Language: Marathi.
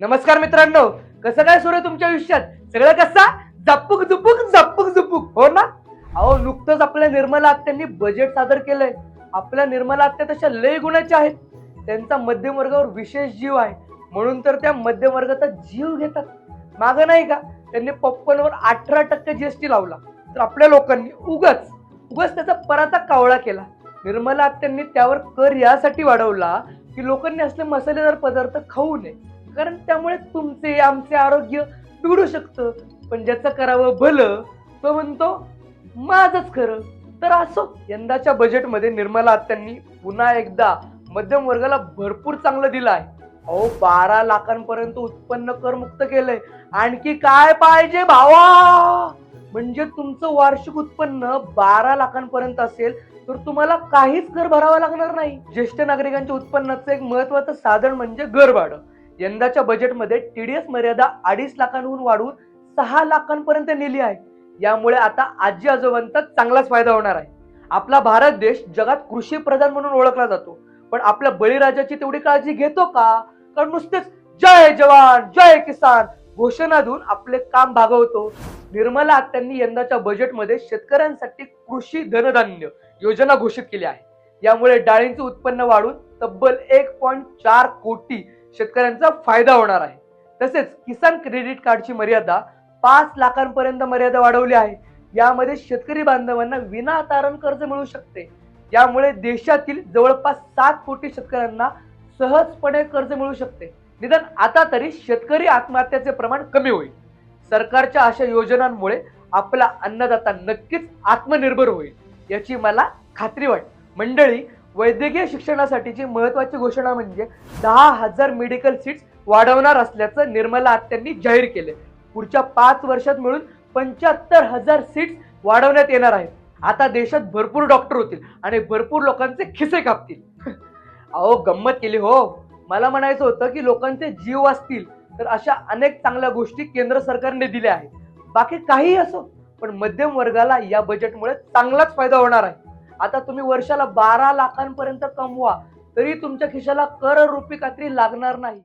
नमस्कार मित्रांनो. कसं काय सुरू आहे तुमच्या आयुष्यात? सगळं कसा? झप्पुक झुपुक झप्पुक झुपुक हो ना? अहो नुकतंच आपल्या निर्मला आत्यांनी बजेट सादर केलंय. आपल्या निर्मला आत्या तशा लय गुणाच्या आहेत. त्यांचा मध्यम वर्गावर विशेष जीव आहे. म्हणून तर त्या मध्यम वर्गाचा जीव घेतात. मागं नाही का? त्यांनी पॉपकॉर्नवर अठरा टक्के जीएसटी लावला. तर आपल्या लोकांनी उगच उगच त्याचा पराचा कावळा केला. निर्मला आत्यांनी त्यावर कर यासाठी वाढवला की लोकांनी असले मसालेदार पदार्थ खाऊ नये. कारण त्यामुळे तुमचे आमचे आरोग्य बिघडू शकतं. पण ज्याचं करावं भलं तो म्हणतो माझच खरं. तर असो यंदाच्या बजेटमध्ये निर्मला आत्यांनी पुन्हा एकदा मध्यम वर्गाला भरपूर चांगलं दिलं आहे अहो बारा लाखांपर्यंत उत्पन्न करमुक्त केलंय. आणखी काय पाहिजे भावा? म्हणजे तुमचं वार्षिक उत्पन्न बारा लाखांपर्यंत असेल तर तुम्हाला काहीच कर भरावा लागणार नाही. ज्येष्ठ नागरिकांच्या उत्पन्नाचं एक महत्वाचं साधन म्हणजे घर भाडं यंदाच्या बजेटमध्ये टीडीएस मर्यादा अडीच लाखांहून वाढवून सहा लाखांपर्यंत नेली आहे. यामुळे आता आजी आजोबांचा चांगलाच फायदा होणार आहे. आपला भारत देश जगात कृषी प्रधान म्हणून ओळखला जातो. पण आपल्या बळीराजाची तेवढी काळजी घेतो का? कारण नुसतेच जय जवान जय किसान घोषणा देऊन आपले काम भागवतो. निर्मला आत्यांनी यंदाच्या बजेटमध्ये शेतकऱ्यांसाठी कृषी धनधान्य योजना घोषित केली आहे. यामुळे डाळींचे उत्पन्न वाढून तब्बल एक पॉईंट चार कोटी शेतकऱ्यांचा फायदा होणार आहे. तसेच किसान क्रेडिट कार्डची मर्यादा पाच लाखांपर्यंत मर्यादा वाढवली आहे. यामध्ये शेतकरी बांधवांना विना तारण कर्ज मिळू शकते. यामुळे देशातील जवळपास सात कोटी शेतकऱ्यांना सहजपणे कर्ज मिळू शकते. निदान आता तरी शेतकरी आत्महत्याचे प्रमाण कमी होईल. सरकारच्या अशा योजनांमुळे आपला अन्नदाता नक्कीच आत्मनिर्भर होईल याची मला खात्री वाटते मंडळी वैद्यकीय शिक्षणासाठीची महत्वाची घोषणा म्हणजे दहा हजार मेडिकल सीट्स वाढवणार असल्याचं निर्मला आत्यांनी जाहीर केले पुढच्या पाच वर्षात मिळून पंच्याहत्तर हजार सीट्स वाढवण्यात येणार आहेत. आता देशात भरपूर डॉक्टर होतील आणि भरपूर लोकांचे खिसे कापतील. अहो गंमत केली हो. मला म्हणायचं होतं की लोकांचे जीव वाचतील तर अशा अनेक चांगल्या गोष्टी केंद्र सरकारने दिल्या आहेत. बाकी काही असो पण मध्यम वर्गाला या बजेटमुळे चांगलाच फायदा होणार आहे. आता तुम्ही वर्षाला बारा लाखांपर्यंत कमवा तरी तुमच्या खिशाला कर रुपी कात्री लागणार नाही.